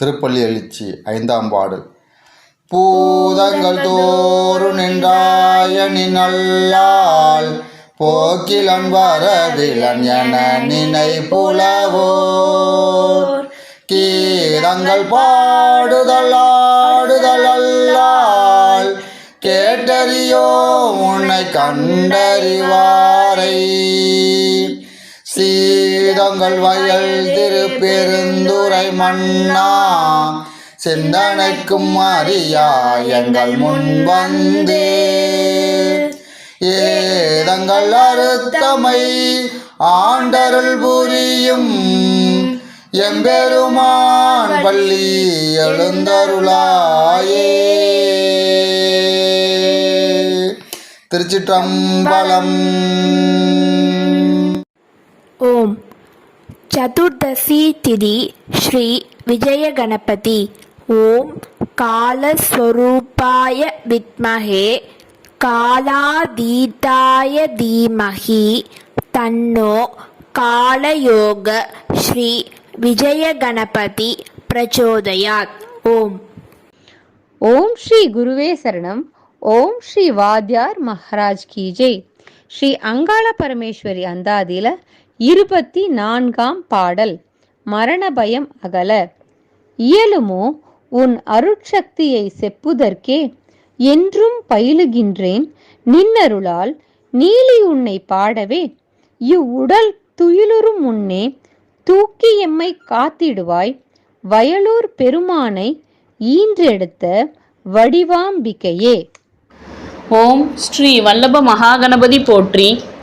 திருப்பள்ளி எழுச்சி ஐந்தாம் பாடல். பூதங்கள் தோறும் நின்றாய நின்னல்லால் போக்கிலன் வரவிலன் என நினை புலவோர். கீதங்கள் பாடுதல் ஆடுதல் அல்லால் கேட்டறியோ உன்னை கண்டறிவாரை. சீ மேகங்கள் வயல் திருப்பெருந்துரை மன்னா. சிந்தனைக்கும் அறியா எங்கள் முன் வந்தே ஏதங்கள் அறுத்தமை ஆண்டருள் புரியும். எம்பெருமான் பள்ளி எழுந்தருளாயே. திருச்சிற்றம்பலம். ஓம். சதுர்தசி திதி ஸ்ரீ விஜய கணபதி ஓம் காலஸ்வரூபாய வித்மகே. காலாதீதாய தீமகி. தன்னோ காலயோக ஸ்ரீ விஜய கணபதி பிரச்சோதயாத். ஓம். ஓம் ஸ்ரீ குருவே சரணம். ஓம் ஸ்ரீ வாத்யார் மகாராஜ் கி ஸ்ரீ அங்காள பரமேஸ்வரி அந்தாதியில் இருபத்தி நான்காம் பாடல் மரண பயம் அகல. இயலுமோ உன் அருட்சக்தியை செப்புதற்கே என்றும் பயிலுகின்றேன். நின்னருளால் நீலி உன்னை பாடவே இவ்வுடல் துயிலுறும் முன்னே தூக்கி எம்மை காத்திடுவாய். வயலூர் பெருமானை ஈன்றெடுத்த வடிவாம்பிகையே. ஓம் ஸ்ரீ வல்லப மகாகணபதி போற்றி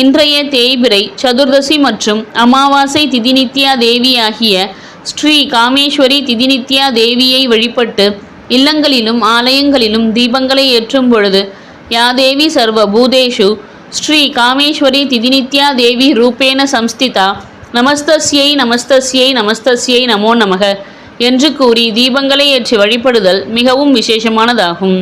இன்றைய தேய்பிரை சதுர்தசி மற்றும் அமாவாசை திதிநித்யா தேவி ஆகிய ஸ்ரீ காமேஸ்வரி திதிநித்யா தேவியை வழிபட்டு இல்லங்களிலும் ஆலயங்களிலும் தீபங்களை ஏற்றும் பொழுது யாதேவி சர்வ பூதேஷு ஸ்ரீ காமேஸ்வரி திதிநித்யா தேவி ரூபேன சம்ஸ்திதா நமஸ்தஸ்யை நமஸ்தஸ்யை நமஸ்தஸ்யை நமோ நமக என்று கூறி தீபங்களை ஏற்றி வழிபடுதல் மிகவும் விசேஷமானதாகும்.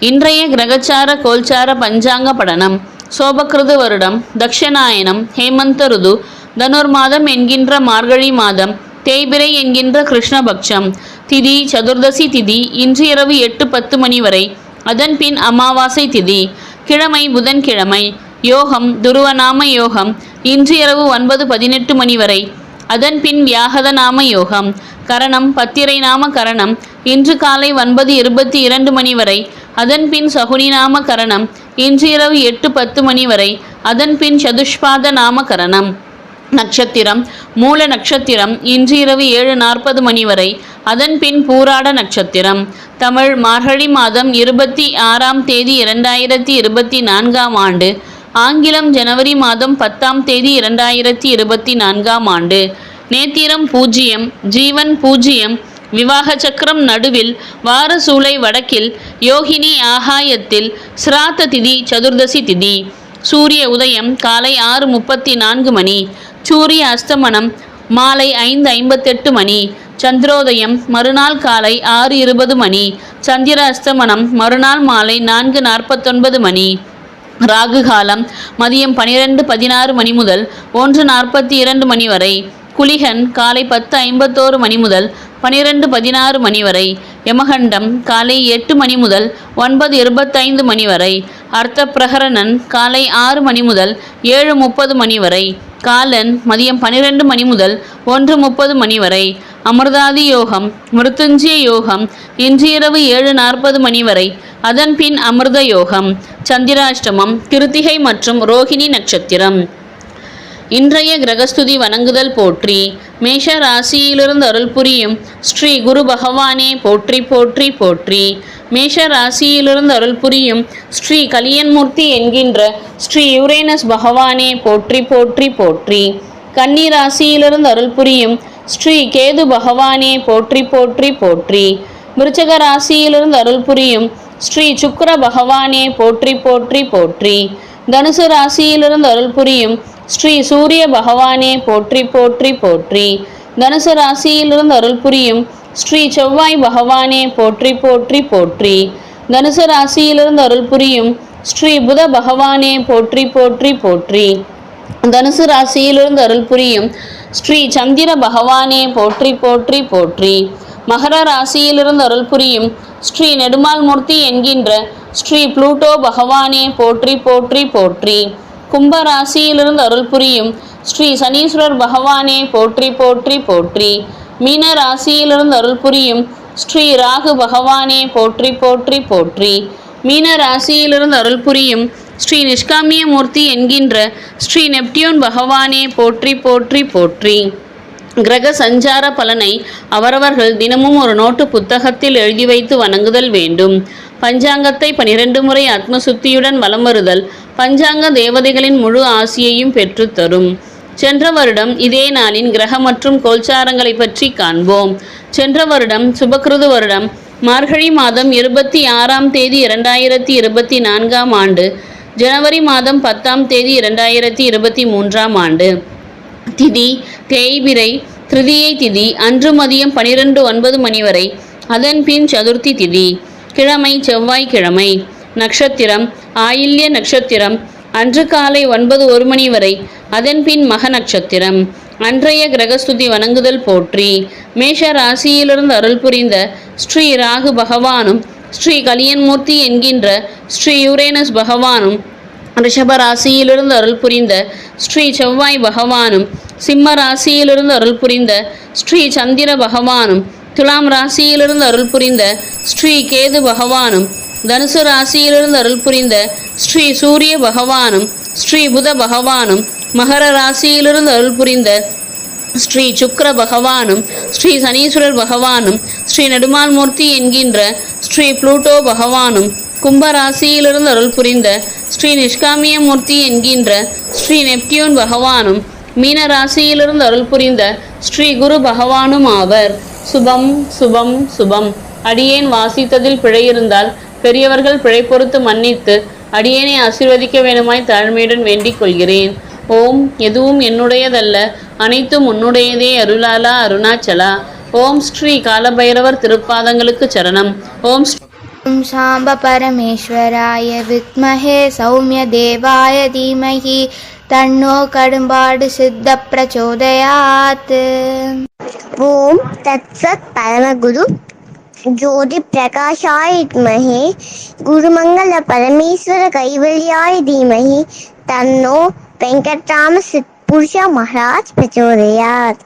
இன்றைய கிரகச்சார கோல்சார பஞ்சாங்க படனம் சோபகிருத வருடம் தக்ஷநாயனம் ஹேமந்த ருது தனுர்மாதம் என்கின்ற மார்கழி மாதம் தேய்பிரை என்கின்ற கிருஷ்ணபக்ஷம் திதி சதுர்தசி திதி இன்று இரவு எட்டு பத்து மணி வரை அதன் பின் அமாவாசை திதி கிழமை புதன்கிழமை யோகம் துருவநாம யோகம் இன்று இரவு ஒன்பது பதினெட்டு மணி வரை அதன் பின் வியாகத நாம யோகம் கரணம் பத்திரை நாம கரணம் இன்று காலை ஒன்பது இருபத்தி இரண்டு மணி வரை அதன்பின் சகுனிநாம சகுனி நாம கரணம் இன்றிரவு எட்டு பத்து மணி வரை அதன் பின் சதுஷ்பாத நாம கரணம் நட்சத்திரம் மூல நட்சத்திரம் இன்று இரவு ஏழு நாற்பது மணி வரை அதன் பின் பூராட நட்சத்திரம். தமிழ் மார்கழி மாதம் இருபத்தி ஆறாம் தேதி இரண்டாயிரத்தி இருபத்தி நான்காம் ஆண்டு. ஆங்கிலம் ஜனவரி மாதம் பத்தாம் தேதி இரண்டாயிரத்தி இருபத்தி நான்காம் ஆண்டு. நேத்திரம் பூஜ்ஜியம் ஜீவன் பூஜ்ஜியம் விவாக சக்கரம் நடுவில் வாரசூலை வடக்கில் யோகினி ஆகாயத்தில் சிராத்த திதி சதுர்தசி திதி. சூரிய உதயம் காலை ஆறு முப்பத்தி நான்கு மணி. சூரிய அஸ்தமனம் மாலை ஐந்து ஐம்பத்தெட்டு மணி. சந்திரோதயம் மறுநாள் காலை ஆறு இருபது மணி. சந்திர அஸ்தமனம் மறுநாள் மாலை நான்கு நாற்பத்தொன்பது மணி. ராகு காலம் மதியம் பனிரெண்டு பதினாறு மணி முதல் ஒன்று நாற்பத்தி இரண்டு மணி வரை. குளிகன் காலை பத்து ஐம்பத்தோரு மணி முதல் பனிரெண்டு பதினாறு மணி வரை யமகண்டம் காலை எட்டு மணி முதல் ஒன்பது இருபத்தைந்து மணி வரை அர்த்த பிரகரணன் காலை ஆறு மணி முதல் ஏழு முப்பது மணி வரை காலன் மதியம் பனிரெண்டு மணி முதல் ஒன்று முப்பது மணி வரை அமிர்தாதி யோகம் மிருத்துஞ்சிய யோகம் இன்றிரவு ஏழு நாற்பது மணி வரை அதன் பின் அமிர்த யோகம் சந்திராஷ்டமம் கிருத்திகை மற்றும் ரோகிணி நட்சத்திரம். இன்றைய கிரகஸ்துதி வணங்குதல் போற்றி. மேஷ ராசியிலிருந்து அருள் புரியும் ஸ்ரீ குரு பகவானே போற்றி போற்றி போற்றி. மேஷ ராசியிலிருந்து அருள் புரியும் ஸ்ரீ கலியன்மூர்த்தி என்கின்ற ஸ்ரீ யுரேனஸ் பகவானே போற்றி போற்றி போற்றி. கன்னி ராசியிலிருந்து அருள் புரியும் ஸ்ரீ கேது பகவானே போற்றி போற்றி போற்றி. விருச்சக ராசியிலிருந்து அருள் புரியும் ஸ்ரீ சுக்கர பகவானே போற்றி போற்றி போற்றி. தனுசு ராசியிலிருந்து அருள் புரியும் ஸ்ரீ சூரிய பகவானே போற்றி போற்றி போற்றி. தனுசு ராசியிலிருந்து அருள் புரியும் ஸ்ரீ செவ்வாய் பகவானே போற்றி போற்றி போற்றி. தனுசு ராசியிலிருந்து அருள் புரியும் ஸ்ரீ புத பகவானே போற்றி போற்றி போற்றி. தனுசு ராசியிலிருந்து அருள் புரியும் ஸ்ரீ சந்திர பகவானே போற்றி போற்றி போற்றி. மகர ராசியிலிருந்து அருள் புரியும் ஸ்ரீ நெடுமால் மூர்த்தி என்கின்ற ஸ்ரீ புளூட்டோ பகவானே போற்றி போற்றி போற்றி. கும்ப ராசியிலிருந்து அருள் புரியும் ஸ்ரீ சனீஸ்வரர் பகவானே போற்றி போற்றி போற்றி. மீன ராசியிலிருந்து அருள் புரியும் ஸ்ரீ ராகு பகவானே போற்றி போற்றி போற்றி. மீன ராசியிலிருந்து அருள் புரியும் ஸ்ரீ நிஷ்காமிய மூர்த்தி என்கின்ற ஸ்ரீ நெப்டியூன் பகவானே போற்றி போற்றி போற்றி. கிரக சஞ்சார பலனை அவரவர்கள் தினமும் ஒரு நோட்டு புத்தகத்தில் எழுதி வைத்து வணங்குதல் வேண்டும். பஞ்சாங்கத்தை பனிரெண்டு முறை ஆத்மசுத்தியுடன் வலம் வருதல் பஞ்சாங்க தேவதைகளின் முழு ஆசியையும் பெற்றுத்தரும் சென்ற வருடம் இதே நாளின் கிரக மற்றும் கோல்சாரங்களை பற்றி காண்போம். சென்ற வருடம் சுபகிருது வருடம். மார்கழி மாதம் இருபத்தி ஆறாம் தேதி இரண்டாயிரத்தி இருபத்தி நான்காம் ஆண்டு. ஜனவரி மாதம் பத்தாம் தேதி இரண்டாயிரத்தி இருபத்தி மூன்றாம் ஆண்டு. திதி தேய்பிரை திருதியை திதி அன்று மதியம் பனிரெண்டு ஒன்பது மணி வரை. அதன் பின் சதுர்த்தி திதி. கிழமை செவ்வாய்க்கிழமை. நட்சத்திரம் ஆயில்ய நட்சத்திரம். அன்று காலை ஒன்பது ஒரு மணி வரை. அதன்பின் மக நட்சத்திரம். அன்றைய கிரகஸ்துதி வணங்குதல் போற்றி. மேஷ ராசியிலிருந்து அருள் புரிந்த ஸ்ரீ ராகு பகவானும் ஸ்ரீ கலியன்மூர்த்தி என்கின்ற ஸ்ரீ யுரேனஸ் பகவானும் ரிஷப ராசியிலிருந்து அருள் புரிந்த ஸ்ரீ செவ்வாய் பகவானும் சிம்ம ராசியிலிருந்து அருள் புரிந்த ஸ்ரீ சந்திர பகவானும் துலாம் ராசியிலிருந்து அருள் புரிந்த ஸ்ரீ கேது பகவானும் தனுசு ராசியிலிருந்து அருள் புரிந்த ஸ்ரீ சூரிய பகவானும் ஸ்ரீ புத பகவானும் மகர ராசியிலிருந்து அருள் புரிந்த ஸ்ரீ சுக்கர பகவானும் ஸ்ரீ சனீஸ்வரர் பகவானும் ஸ்ரீ நெடுமால் மூர்த்தி என்கின்ற ஸ்ரீ புளூட்டோ பகவானும் கும்ப ராசியிலிருந்து அருள் புரிந்த ஸ்ரீ நிஷ்காமிய மூர்த்தி என்கின்ற ஸ்ரீ நெப்டியூன் பகவானும் மீன ராசியிலிருந்து அருள் புரிந்த ஸ்ரீ குரு பகவானும் ஆவர் சுபம் சுபம் சுபம். அடியேன் வாசித்ததில் பிழை இருந்தால் பெரியவர்கள் பிழை பொறுத்து மன்னித்து அடியேனை ஆசீர்வதிக்க வேணுமாய் தாழ்மையுடன் வேண்டிக் கொள்கிறேன். ஓம் எதுவும் என்னுடையதல்ல. அனைத்தும் உன்னுடையதே அருளாலா அருணாச்சலா. ஓம் ஸ்ரீ காலபைரவர் திருப்பாதங்களுக்கு சரணம். ஓம் ஸ்ரீ ॐ साम्बपरमेश्वराय विद्महे सौम्यदेवाय धीमहि तन्नो कडुम्बाडु सिद्धप्रचोदयात् ॐ तत्सत् परमगुरु ज्योतिप्रकाशाय विद्महे गुरुमङ्गलपरमेश्वरकैवल्याय धीमहि तन्नो वेङ्कटरामसिद्धपुरुष महाराज प्रचोदयात्